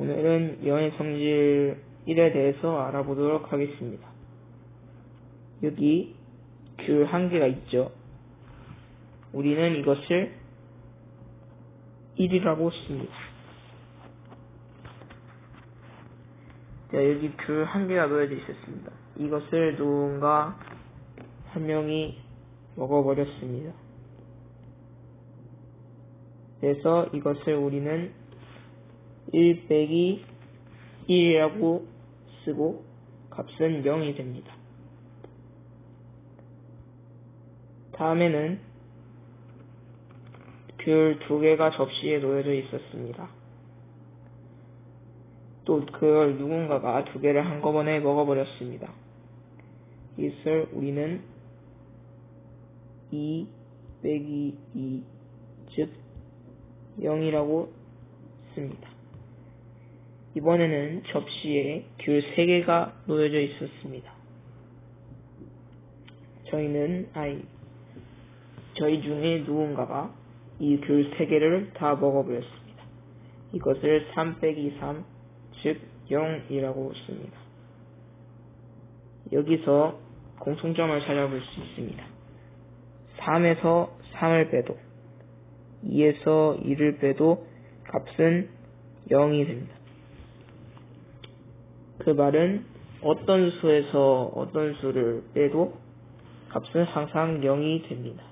오늘은 영의 성질 1에 대해서 알아보도록 하겠습니다. 여기 귤 한 개가 있죠. 우리는 이것을 1이라고 씁니다. 자, 여기 귤 한 개가 놓여져 있었습니다. 이것을 누군가 한 명이 먹어버렸습니다. 그래서 이것을 우리는 1 빼기 1이라고 쓰고 값은 0이 됩니다. 다음에는 귤 두 개가 접시에 놓여져 있었습니다. 또 그걸 누군가가 두 개를 한꺼번에 먹어버렸습니다. 이것을 우리는 2 빼기 2, 즉 0이라고 씁니다. 이번에는 접시에 귤 3개가 놓여져 있었습니다. 저희는 아이, 저희 중에 누군가가 이 귤 3개를 다 먹어버렸습니다. 이것을 3 빼기 3, 즉 0이라고 씁니다. 여기서 공통점을 찾아볼 수 있습니다. 3에서 3을 빼도 2에서 2를 빼도 값은 0이 됩니다. 그 말은 어떤 수에서 어떤 수를 빼도 값은 항상 0이 됩니다.